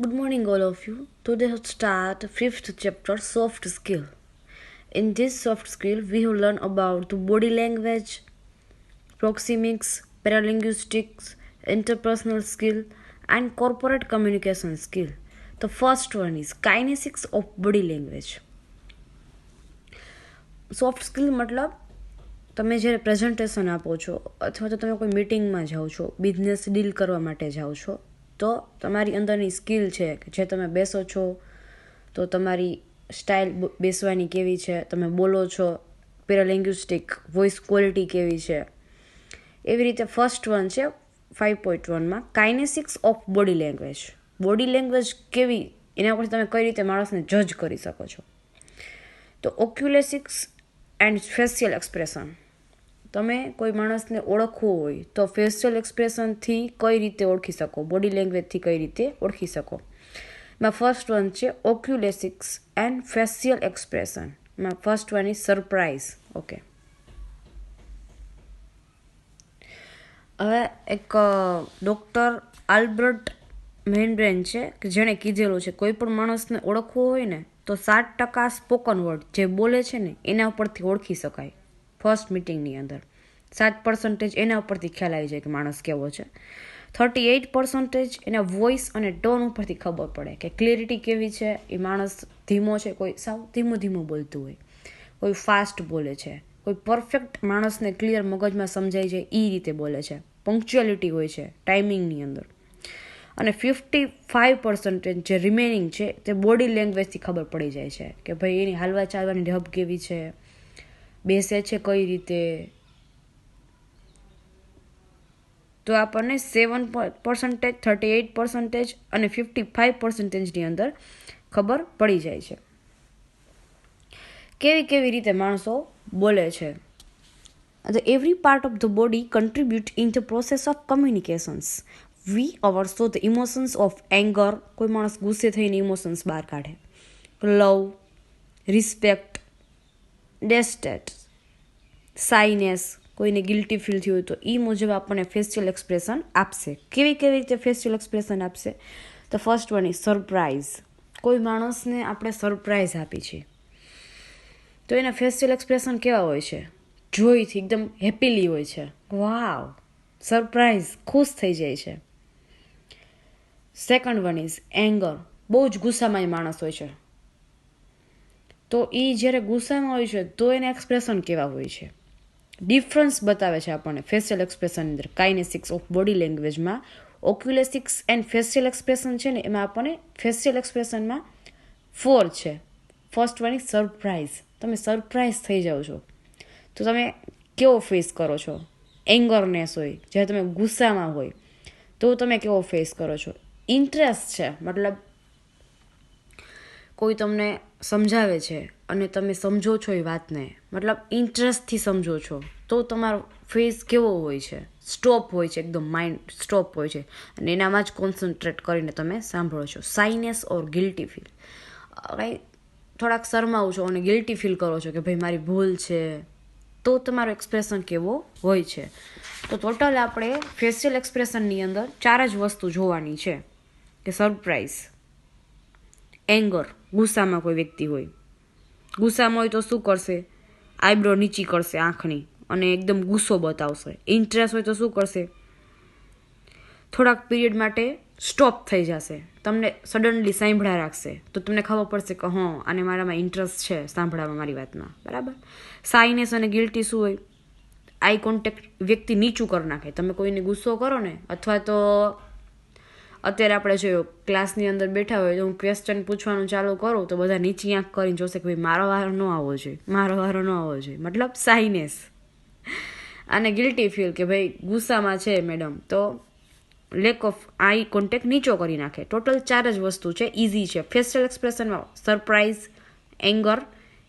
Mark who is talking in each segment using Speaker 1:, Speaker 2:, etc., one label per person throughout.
Speaker 1: Good morning, all of you. Today we'll start fifth chapter, soft skill. In this soft skill, we will learn about body language, proxemics, paralinguistics, interpersonal skill, and corporate communication skill. The first one is kinesics of body language. Soft skill મતલબ તમે જ્યારે presentation આપો છો અથવા તો તમે કોઈ મિટિંગમાં જાઓ છો બિઝનેસ ડીલ કરવા માટે જાઓ છો તો તમારી અંદરની સ્કિલ છે કે જે તમે બેસો છો, તો તમારી સ્ટાઇલ બેસવાની કેવી છે, તમે બોલો છો, પેરાલિંગ્વિસ્ટિક વોઇસ ક્વોલિટી કેવી છે. એવી રીતે ફર્સ્ટ વન છે ફાઇવ પોઈન્ટ વનમાં kinesics of body language. Body language કેવી, એના પરથી તમે કઈ રીતે માણસને જજ કરી શકો છો. તો ઓક્યુલેસિક્સ એન્ડ ફેશિયલ એક્સપ્રેશન. તમે કોઈ માણસને ઓળખવું હોય તો ફેશિયલ એક્સપ્રેશનથી કઈ રીતે ઓળખી શકો? બોડી લેંગ્વેજથી કઈ રીતે ઓળખી શકો? એમાં ફર્સ્ટ વન છે ઓક્યુલેસિક્સ એન્ડ ફેશિયલ એક્સપ્રેશન એમાં first one is surprise okay હવે એક ડૉક્ટર આલ્બર્ટ મેનબ્રેન છે કે જેણે કીધેલું છે, કોઈ પણ માણસને ઓળખવું હોય ને તો સાત ટકા સ્પોકન વર્ડ જે બોલે છે ને, એના ઉપરથી ઓળખી શકાય. ફર્સ્ટ મિટિંગની અંદર. સાત પર્સન્ટેજ એના ઉપરથી ખ્યાલ આવી જાય કે માણસ કેવો છે. થર્ટી એઇટ પર્સન્ટેજ એના વોઇસ અને ટોન ઉપરથી ખબર પડે કે ક્લિયરિટી કેવી છે, એ માણસ ધીમો છે, કોઈ સાવ ધીમું ધીમું બોલતું હોય. કોઈ ફાસ્ટ બોલે છે, કોઈ પરફેક્ટ માણસને ક્લિયર મગજમાં સમજાઈ જાય એ રીતે બોલે છે. પંક્ચ્યુઅલિટી હોય છે ટાઈમિંગની અંદર. અને ફિફ્ટી ફાઇવ પર્સન્ટેજ જે રિમેનિંગ છે, તે બોડી લેંગ્વેજથી ખબર પડી જાય છે કે ભાઈ એની હાલવા ચાલવાની ઢબ કેવી છે બેસે છે કઈ રીતે? તો આપણને seven percentage thirty eight percentage અને ફિફ્ટી ફાઇવ પર્સન્ટેજની અંદર ખબર પડી જાય છે. કેવી કેવી રીતે માણસો બોલે છે? Every part of the body contribute in the process of communications we ours also the emotions of anger કોઈ માણસ ગુસ્સે થઈને ઇમોશન્સ બહાર કાઢે. લવ રિસ્પેક્ટ ડેસ્ટેટ સાઇનેસ કોઈને ગિલ્ટી ફીલ થયું હોય તો એ મુજબ આપણને ફેશિયલ એક્સપ્રેશન આપશે. કેવી કેવી રીતે ફેશિયલ એક્સપ્રેશન આપશે? તો ફર્સ્ટ વન ઇઝ સરપ્રાઇઝ કોઈ માણસને આપણે સરપ્રાઇઝ આપી છે. તો એના ફેશિયલ એક્સપ્રેશન કેવા હોય છે? જોઈથી એકદમ હેપીલી હોય છે. વાવ સરપ્રાઇઝ ખુશ થઈ જાય છે. સેકન્ડ વન ઇઝ એંગર બહુ જ ગુસ્સામાં માણસ હોય છે. તો એ જ્યારે ગુસ્સામાં હોય છે, તો એના એક્સપ્રેશન કેવા હોય છે? ડિફરન્સ બતાવે છે આપણને ફેશિયલ એક્સપ્રેશન અંદર. કાઇનેસિક્સ ઓફ બોડી લેંગ્વેજમાં ઓક્યુલેસિક્સ એન્ડ ફેશિયલ એક્સપ્રેશન છે ને, એમાં આપણને ફેશિયલ એક્સપ્રેશનમાં ફોર છે. ફર્સ્ટ વન ઇઝ સરપ્રાઇઝ તમે સરપ્રાઇઝ થઈ જાઓ છો. તો તમે કેવો ફેસ કરો છો? એંગરનેસ હોય, જ્યારે તમે ગુસ્સામાં હોય, તો તમે કેવો ફેસ કરો છો? ઇન્ટરેસ્ટ છે, મતલબ કોઈ તમને સમજાવે છે અને તમે સમજો છો એ વાતને, મતલબ ઇન્ટરેસ્ટથી સમજો છો, તો તમારો ફેસ કેવો હોય છે? સ્ટોપ હોય છે, એકદમ માઇન્ડ સ્ટોપ હોય છે. અને એનામાં જ કોન્સન્ટ્રેટ કરીને તમે સાંભળો છો. સાઇનેસ ઓર ગિલ્ટી ફીલ કંઈ થોડાક શરમાવું છો અને ગિલ્ટી ફીલ કરો છો કે ભાઈ મારી ભૂલ છે, તો તમારો એક્સપ્રેશન કેવો હોય છે? તો ટોટલ આપણે ફેશિયલ એક્સપ્રેશનની અંદર ચાર જ વસ્તુ જોવાની છે. કે સરપ્રાઇઝ એંગર ગુસ્સામાં કોઈ વ્યક્તિ હોય. ગુસ્સામાં હોય તો શું કરશે? આઈબ્રો નીચી કરશે આંખની અને એકદમ ગુસ્સો બતાવશે. ઇન્ટરેસ્ટ હોય તો શું કરશે? થોડાક પીરિયડ માટે સ્ટોપ થઈ જશે. તમને સડનલી સાંભળા રાખશે. તો તમને ખબર પડશે કે હં, આને મારામાં ઇન્ટરેસ્ટ છે સાંભળવામાં મારી વાતમાં. બરાબર? સાઇનેસ અને ગિલ્ટી શું હોય? આઈ કોન્ટેક્ટ વ્યક્તિ નીચું કરી નાખે. તમે કોઈને ગુસ્સો કરો ને, અથવા તો અત્યારે આપણે જોયો ક્લાસની અંદર બેઠા હોય તો હું ક્વેશ્ચન પૂછવાનું ચાલુ કરું તો બધા નીચી આંખ કરીને જોશે કે ભાઈ, મારો વારો ન આવવો જોઈએ. મારો વારો ન આવવો જોઈએ. મતલબ સાઇનેસ અને ગિલ્ટી ફીલ કે ભાઈ, ગુસ્સામાં છે મેડમ તો લેક ઓફ આઈ કોન્ટેક્ટ નીચો કરી નાખે. ટોટલ ચાર જ વસ્તુ છે. ઇઝી છે. Facial એક્સપ્રેશનમાં surprise anger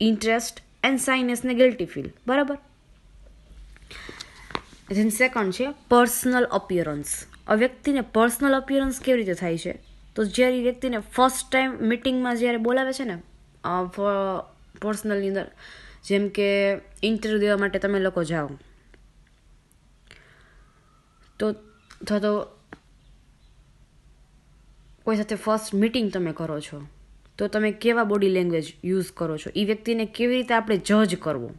Speaker 1: interest and shyness ને ગિલ્ટી ફીલ બરાબર? ધેન સેકન્ડ છે પર્સનલ અપિયરન્સ આ વ્યક્તિને પર્સનલ અપિયરન્સ કેવી રીતે થાય છે? તો જ્યારે વ્યક્તિને ફર્સ્ટ ટાઈમ મિટિંગમાં જ્યારે બોલાવે છે ને પર્સનલની અંદર, જેમ કે ઇન્ટરવ્યૂ દેવા માટે તમે લોકો જાઓ. તો તો કોઈ સાથે ફર્સ્ટ મીટિંગ તમે કરો છો, તો તમે કેવા બોડી લેંગ્વેજ યુઝ કરો છો? એ વ્યક્તિને કેવી રીતે આપણે જજ કરવો?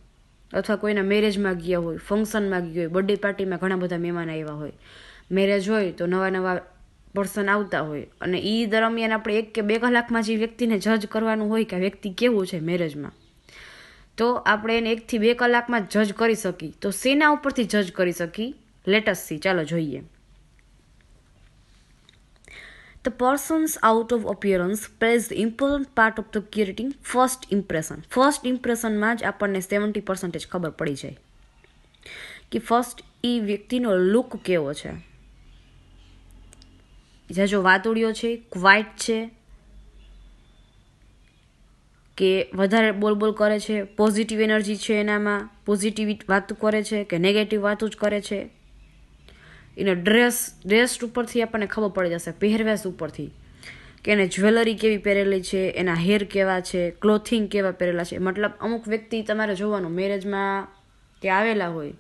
Speaker 1: અથવા કોઈના મેરેજમાં ગયા હોય ફંક્શનમાં ગયા હોય બર્થડે પાર્ટીમાં ઘણા બધા મહેમાન આવ્યા હોય મેરેજ હોય તો નવા નવા પર્સન આવતા હોય. અને એ દરમિયાન આપણે એક કે બે કલાકમાં જે વ્યક્તિને જજ કરવાનું હોય કે આ વ્યક્તિ કેવું છે મેરેજમાં, તો આપણે એને એકથી બે કલાકમાં જજ કરી શકી તો સેના ઉપરથી જજ કરી શકી લેટસ સી ચાલો જોઈએ. The persons out of appearance plays the important part of the creating first impression first ઇમ્પ્રેશનમાં જ આપણને સેવન્ટી પર્સન્ટેજ ખબર પડી જાય. કે ફર્સ્ટ એ વ્યક્તિનો લુક કેવો છે. જ્યાં જો વાતોડિયો છે, ક્વાઇટ છે, કે વધારે બોલ બોલ કરે છે પોઝિટિવ એનર્જી છે એનામાં પોઝિટિવ વાતો કરે છે, કે નેગેટિવ વાતો જ કરે છે. એનો ડ્રેસ ડ્રેસ ઉપરથી આપણને ખબર પડી જશે, પહેરવેશ ઉપરથી. કે એને જ્વેલરી કેવી પહેરેલી છે, એના હેર કેવા છે ક્લોથિંગ કેવા પહેરેલા છે. મતલબ અમુક વ્યક્તિ તમારે જોવાનું મેરેજમાં કે આવેલા હોય,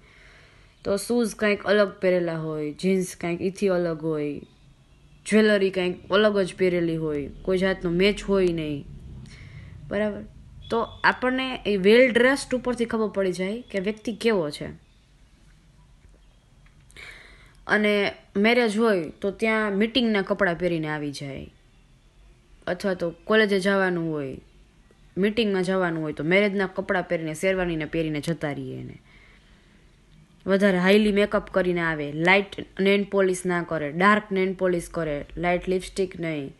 Speaker 1: તો શૂઝ કંઈક અલગ પહેરેલા હોય જીન્સ કંઈક એથી અલગ હોય. જ્વેલરી કંઈક અલગ જ પહેરેલી હોય, કોઈ જાતનો મેચ હોય નહીં. બરાબર? તો આપણને એ વેલ ડ્રેસ્ડ ઉપરથી ખબર પડી જાય કે વ્યક્તિ કેવો છે. અને મેરેજ હોય તો ત્યાં મિટિંગના કપડાં પહેરીને આવી જાય. અથવા તો કોલેજે જવાનું હોય મિટિંગમાં જવાનું હોય તો મેરેજના કપડાં પહેરીને, શેરવાનીને પહેરીને જતા રહીએ એને. વધારે હાઈલી મેકઅપ કરીને આવે. લાઇટ નેન પોલિશ ના કરે. ડાર્ક નેન પોલિશ કરે. લાઇટ લિપસ્ટિક નહીં.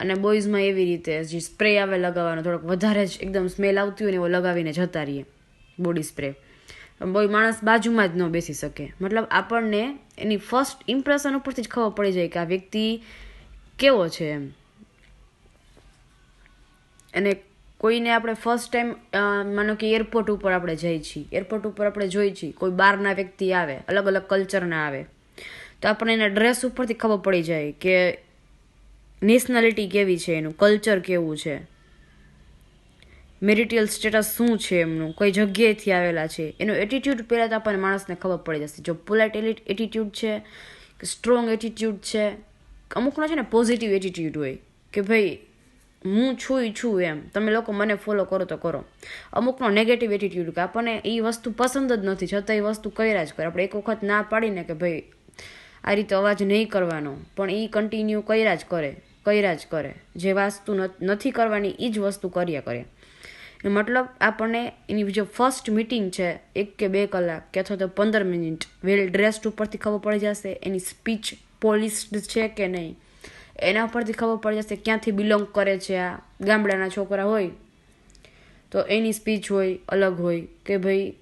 Speaker 1: અને બોઇઝમાં એવી રીતે જે સ્પ્રે આવે લગાવવાનો, થોડોક વધારે જ એકદમ સ્મેલ આવતી હોય ને એવો લગાવીને જતા રહીએ બોડી સ્પ્રે બોય માણસ બાજુમાં જ ન બેસી શકે. મતલબ આપણને એની ફર્સ્ટ ઇમ્પ્રેશન ઉપરથી જ ખબર પડી જાય કે આ વ્યક્તિ કેવો છે એમ. અને કોઈને આપણે ફર્સ્ટ ટાઈમ માનો કે એરપોર્ટ ઉપર આપણે જઈએ છીએ એરપોર્ટ ઉપર આપણે જોઈએ છીએ કોઈ બહારના વ્યક્તિ આવે અલગ અલગ કલ્ચરના આવે. તો આપણને એના ડ્રેસ ઉપરથી ખબર પડી જાય કે નેશનાલિટી કેવી છે એનું કલ્ચર કેવું છે. મેરિટિયલ સ્ટેટસ શું છે એમનું, કઈ જગ્યાએથી આવેલા છે. એનો એટીટ્યૂડ પહેલાં તો આપણને માણસને ખબર પડી જશે. જો પોલાઇટ એટીટ્યૂડ છે, કે સ્ટ્રોંગ એટીટ્યૂડ છે, અમુકનો છે ને પોઝિટિવ એટીટ્યૂડ હોય, કે ભાઈ હું છું છું એમ. તમે લોકો મને ફોલો કરો તો કરો. અમુકનો નેગેટિવ એટીટ્યૂડ કે આપણને એ વસ્તુ પસંદ જ નથી, છતાં એ વસ્તુ કર્યા જ કરે. આપણે એક વખત ના પાડીને કે ભાઈ, આ રીતે અવાજ નહીં કરવાનો, પણ એ કન્ટિન્યુ કર્યા જ કરે, કર્યા જ કરે. જે વસ્તુ નથી કરવાની એ જ વસ્તુ કર્યા કરે. મતલબ આપણને એની જે ફર્સ્ટ મિટિંગ છે, એક કે બે કલાક કે અથવા તો પંદર મિનિટ વેલ ડ્રેસ્ડ ઉપરથી ખબર પડી જશે, એની સ્પીચ પોલિસ્ડ છે કે નહીં. એના ઉપરથી ખબર પડી જશે ક્યાંથી બિલોંગ કરે છે આ ગામડાના છોકરા હોય. તો એની સ્પીચ હોય, અલગ હોય કે ભાઈ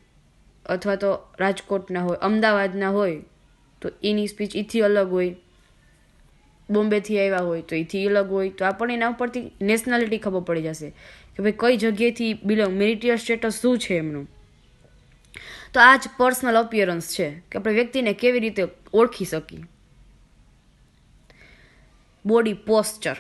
Speaker 1: અથવા તો રાજકોટના હોય, અમદાવાદના હોય, તો એની સ્પીચ એથી અલગ હોય. બોમ્બેથી આવ્યા હોય, તો એથી અલગ હોય. તો આપણને એના ઉપરથી નેશનાલિટી ખબર પડી જશે કે ભાઈ કઈ જગ્યાએથી બિલોંગ મેરિટિયર સ્ટેટસ શું છે એમનું? તો આ જ પર્સનલ અપિયરન્સ છે કે આપણે વ્યક્તિને કેવી રીતે ઓળખી શકીએ? Body posture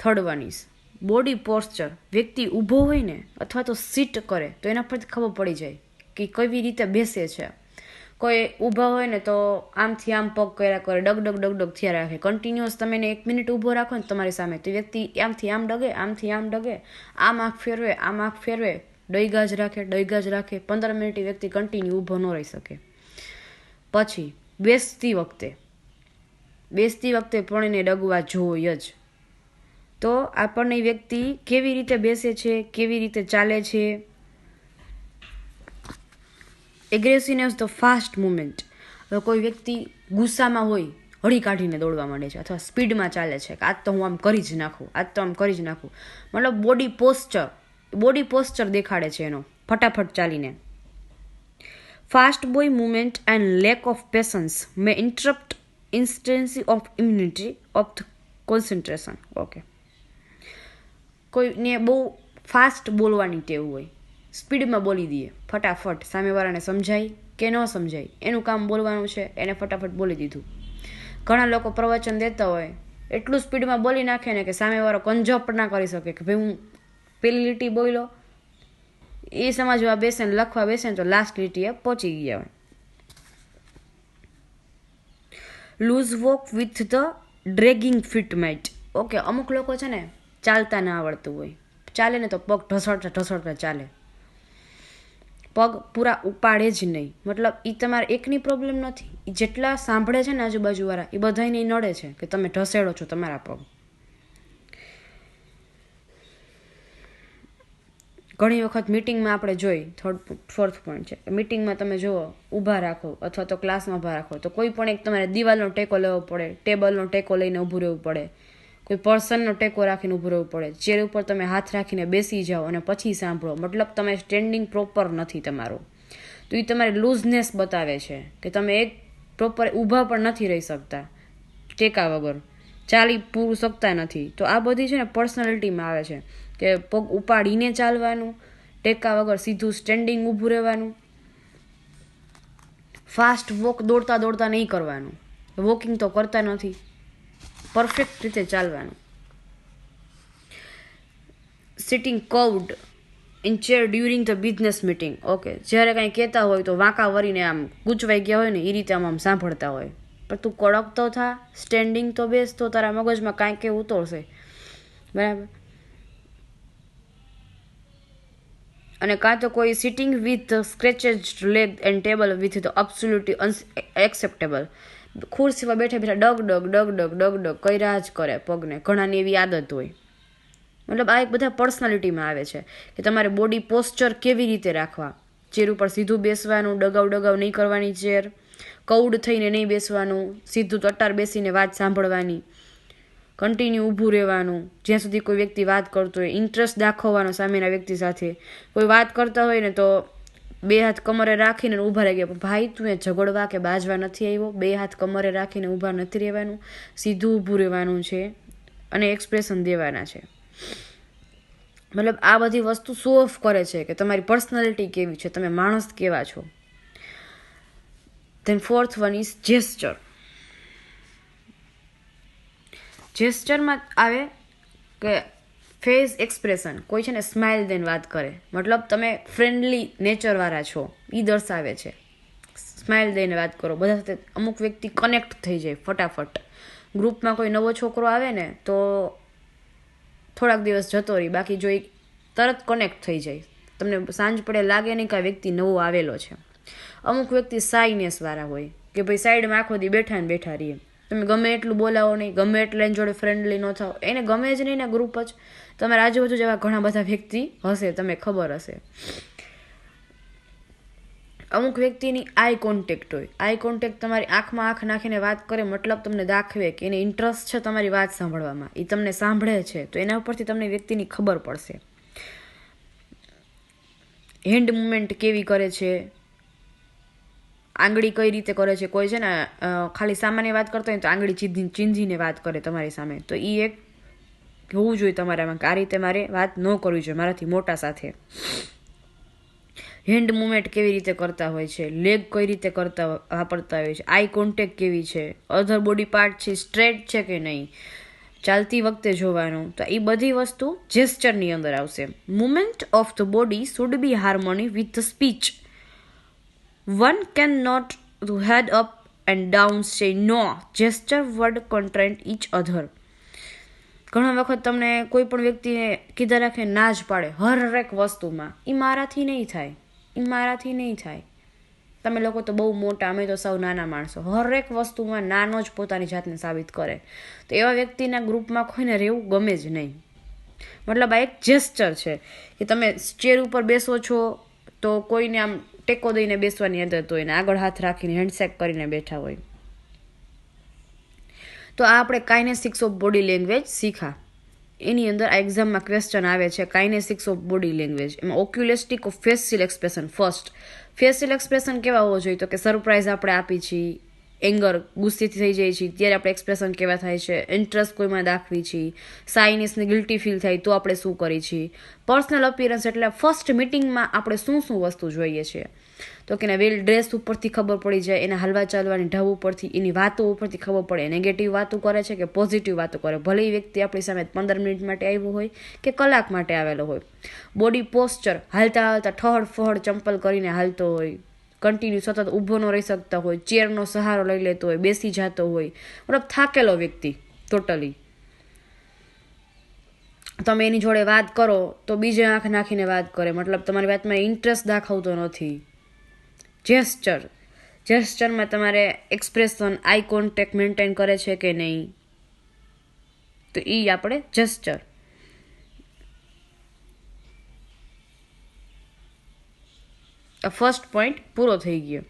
Speaker 1: third one is body posture, વ્યક્તિ ઊભો હોય ને અથવા તો સીટ કરે, તો એના પરથી ખબર પડી જાય કે કેવી રીતે બેસે છે. કોઈ ઊભા હોય ને તો આમથી આમ પગ કર્યા કરે, ડગ ડગ ડગ ડગ થયા રાખે. કન્ટિન્યુઅસ તમે એક મિનિટ ઊભો રાખો ને તમારી સામે, તો વ્યક્તિ આમથી આમ ડગે, આમથી આમ ડગે, આમ આંખ ફેરવે, આમ આંખ ફેરવે ડૈગા જ રાખે ડૈગા જ રાખે. પંદર મિનિટ વ્યક્તિ કન્ટિન્યુ ઊભો ન રહી શકે. પછી, બેસતી વખતે બેસતી વખતે પણ એને ડગવા જોઈએ જ. તો આપણને વ્યક્તિ કેવી રીતે બેસે છે, કેવી રીતે ચાલે છે? એગ્રેસિવનેસ ધ ફાસ્ટ મુમેન્ટ કોઈ વ્યક્તિ ગુસ્સામાં હોય, હળી કાઢીને દોડવા માંડે છે અથવા સ્પીડમાં ચાલે છે કે આજ તો હું આમ કરી જ નાખું, આજ તો આમ કરી જ નાખું. મતલબ બોડી પોસ્ચર બોડી પોસ્ચર દેખાડે છે એનો, ફટાફટ ચાલીને. Fast body movement and lack of patience may interrupt instancy of immunity of the concentration okay કોઈને બહુ ફાસ્ટ બોલવાની ટેવ હોય, સ્પીડમાં બોલી દઈએ, ફટાફટ સામેવાળાને સમજાય કે ન સમજાય, એનું કામ બોલવાનું છે, એને ફટાફટ બોલી દીધું. ઘણા લોકો પ્રવચન દેતા હોય, એટલું સ્પીડમાં બોલી નાખે ને કે સામેવાળો કંજપ ના કરી શકે કે ભાઈ હું પેલી લીટી બોલ્યો. એ સમજવા બેસે ને લખવા બેસે ને તો લાસ્ટ લીટીએ પહોંચી ગયા હોય. Loose walk with the dragging feet mat. Okay, અમુક લોકો છે ને ચાલતા ના આવડતું હોય. ચાલે ને તો પગ ઢસડતા ઢસડતા ચાલે. પગ પૂરા ઉપાડે જ નહીં. મતલબ એ તમારે એકની પ્રોબ્લેમ નથી. એ જેટલા સાંભળે છે ને આજુબાજુવાળા એ બધાને નડે છે કે તમે ઢસેડો છો તમારા પગ. ઘણી વખત મિટિંગમાં આપણે જોઈ થર્ડ ફોર્થ પોઈન્ટ છે. મિટિંગમાં તમે જુઓ, ઊભા રાખો અથવા તો ક્લાસમાં ઊભા રાખો. તો કોઈ પણ એક તમારે દિવાલનો ટેકો લેવો પડે, ટેબલનો ટેકો લઈને ઊભું રહેવું પડે. કોઈ પર્સનનો ટેકો રાખીને ઊભું રહેવું પડે. ચેર ઉપર તમે હાથ રાખીને બેસી જાઓ અને પછી સાંભળો. મતલબ તમે સ્ટેન્ડિંગ પ્રોપર નથી તમારું. તો એ તમારી લૂઝનેસ બતાવે છે કે તમે એક પ્રોપર ઊભા પણ નથી રહી શકતા, ટેકા વગર. ચાલી પૂરું શકતા નથી. તો આ બધી છે ને પર્સનાલિટીમાં આવે છે. કે પગ ઉપાડીને ચાલવાનું, ટેકા વગર સીધું સ્ટેન્ડિંગ ઊભું રહેવાનું. ફાસ્ટ વોક દોડતા દોડતા નહીં કરવાનું. વોકિંગ તો કરતા નથી. પરફેક્ટ રીતે ચાલવાનું. Sitting cowed in chair during the business meeting okay જ્યારે કાંઈ કહેતા હોય તો વાંકા વરીને આમ ગૂંચવાઈ ગયા હોય ને એ રીતે આમ આમ સાંભળતા હોય. પણ તું કડક તો થા સ્ટેન્ડિંગ તો બેસ તો તારા મગજમાં કાંઈક કે ઉતરશે. બરાબર? અને કાં તો કોઈ sitting with scratches leg and table with the absolutely acceptable ખુરશીમાં બેઠા બેઠા ડગ ડગ ડગ ડગ ડગ ડગ કર્યા જ કરે પગને. ઘણાની એવી આદત હોય. મતલબ આ એક બધા પર્સનાલિટીમાં આવે છે કે તમારે બોડી પોસ્ચર કેવી રીતે રાખવા? ચેર ઉપર સીધું બેસવાનું ડગાવ ડગાવ નહીં કરવાની ચેર. કૌડ થઈને નહીં બેસવાનું, સીધું તટાર બેસીને વાત સાંભળવાની. કન્ટિન્યુ ઊભું રહેવાનું. જ્યાં સુધી કોઈ વ્યક્તિ વાત કરતો હોય ઇન્ટરેસ્ટ દાખવવાનો સામેના વ્યક્તિ સાથે. કોઈ વાત કરતા હોય ને તો બે હાથ કમરે રાખીને ઊભા રહી ગયા. ભાઈ, તું એ ઝઘડવા કે બાજવા નથી આવ્યો? બે હાથ કમરે રાખીને ઊભા નથી રહેવાનું? સીધું ઊભું રહેવાનું છે અને એક્સપ્રેશન દેવાના છે. મતલબ આ બધી વસ્તુ શો ઓફ કરે છે કે તમારી પર્સનાલિટી કેવી છે? તમે માણસ કેવા છો? Then fourth one is gesture જેસ્ચરમાં આવે કે ફેસ એક્સપ્રેશન, કોઈ છે ને સ્માઇલ દેન વાત કરે. મતલબ તમે ફ્રેન્ડલી નેચરવાળા છો. એ દર્શાવે છે. સ્માઇલ દઈને વાત કરો. બધા સાથે અમુક વ્યક્તિ કનેક્ટ થઈ જાય ફટાફટ. ગ્રુપમાં કોઈ નવો છોકરો આવે ને, તો થોડાક દિવસ જતો રહી. બાકી જો એ તરત કનેક્ટ થઈ જાય. તમને સાંજ પડે લાગે નહીં કે આ વ્યક્તિ નવો આવેલો છે. અમુક વ્યક્તિ સાઇનેસવાળા હોય કે ભાઈ સાઈડમાં આખો દી બેઠા ને બેઠા રહીએ. તમે ગમે એટલું બોલાવો નહીં, ગમે એટલે એની જોડે ફ્રેન્ડલી ન થાવ એને ગમે જ નહીં ને ગ્રુપ જ. તમારા આજુબાજુ જેવા ઘણા બધા વ્યક્તિ હશે તમે ખબર હશે. અમુક વ્યક્તિની આઈ કોન્ટેક્ટ હોય. આઈ કોન્ટેક્ટ તમારી આંખમાં આંખ નાખીને વાત કરે, મતલબ તમને દાખવે કે એને ઇન્ટરેસ્ટ છે તમારી વાત સાંભળવામાં. એ તમને સાંભળે છે, તો એના ઉપરથી તમને વ્યક્તિની ખબર પડશે. હેન્ડ મુવમેન્ટ કેવી કરે છે આંગળી કઈ રીતે કરે છે? કોઈ છે ને ખાલી સામાન્ય વાત કરતો હોય તો આંગળી ચીંધી, ચીંધીને વાત કરે તમારી સામે. તો એ એક હોવું જોઈએ તમારામાં કે આ રીતે મારે વાત ન કરવી જોઈએ, મારાથી મોટા સાથે. હેન્ડ મુવમેન્ટ કેવી રીતે કરતા હોય છે? લેગ કઈ રીતે કરતા વાપરતા હોય છે? આઈ કોન્ટેક કેવી છે? અધર બોડી પાર્ટ છે, સ્ટ્રેટ છે કે નહીં? ચાલતી વખતે જોવાનું. તો એ બધી વસ્તુ જેસ્ચરની અંદર આવશે. Movement of the body should be harmony with the speech. Can not head up and down say no gesture word contradict each other ઘણા વખત તમને કોઈ પણ વ્યક્તિને કીધા રાખે, ના જ પાડે હરેક વસ્તુમાં. એ મારાથી નહીં થાય. એ મારાથી નહીં થાય. તમે લોકો તો બહુ મોટા, અમે તો સૌ નાના માણસો. હરેક વસ્તુમાં નાનો જ પોતાની જાતને સાબિત કરે. તો એવા વ્યક્તિના ગ્રુપમાં કોઈને રહેવું ગમે જ નહીં. મતલબ આ એક જેસ્ચર છે કે તમે ચેર ઉપર બેસો છો તો કોઈને આમ ટેકો દઈને બેસવાની આદત હોય ને આગળ હાથ રાખીને હેન્ડશેક કરીને બેઠા હોય. તો આ આપણે કાઇનેસિક્સ ઓફ બોડી લેંગ્વેજ શીખા. એની અંદર આ એક્ઝામમાં ક્વેશ્ચન આવે છે કાઇનેસિક્સ ઓફ બોડી લેંગ્વેજ એમાં oculesics of facial expression first facial expression કેવા હોવો જોઈએ? તો કે સરપ્રાઇઝ આપણે આપી છીએ. એંગર ગુસ્સેથી થઈ જાય છે, ત્યારે આપણે એક્સપ્રેશન કેવા થાય છે ઇન્ટરેસ્ટ કોઈમાં દાખવી છીએ સાઇનિસને ગિલ્ટી ફીલ થાય, તો આપણે શું કરીએ છીએ? પર્સનલ અપિયરન્સ એટલે ફર્સ્ટ મિટિંગમાં આપણે શું શું વસ્તુ જોઈએ છીએ તો કે વેલ ડ્રેસ ઉપરથી ખબર પડી જાય, એના હલવા ચાલવાની ઢબ ઉપરથી, એની વાતો ઉપરથી ખબર પડે નેગેટિવ વાતો કરે છે કે પોઝિટિવ વાતો કરે? ભલે એ વ્યક્તિ આપણી સામે પંદર મિનિટ માટે આવ્યો હોય કે કલાક માટે આવેલો હોય. બોડી પોસ્ચર હાલતા હાલતા ઠહડ ફહડ ચંપલ કરીને હાલતો હોય. કન્ટિન્યુ સતત ઊભો ન રહી શકતા હોય, ચેરનો સહારો લઈ લેતો હોય, બેસી જતો હોય, મતલબ થાકેલો વ્યક્તિ ટોટલી તમે એની જોડે વાત કરો તો બીજે આંખ નાખીને વાત કરે, મતલબ તમારી વાતમાં ઇન્ટરેસ્ટ દાખવતો નથી. જેસ્ચર જેસ્ચરમાં તમારે એક્સપ્રેશન આઈ કોન્ટેક્ટ મેન્ટેન કરે છે કે નહીં? તો એ આપણે જેસ્ચર ફર્સ્ટ પોઈન્ટ પૂરો થઈ ગયો.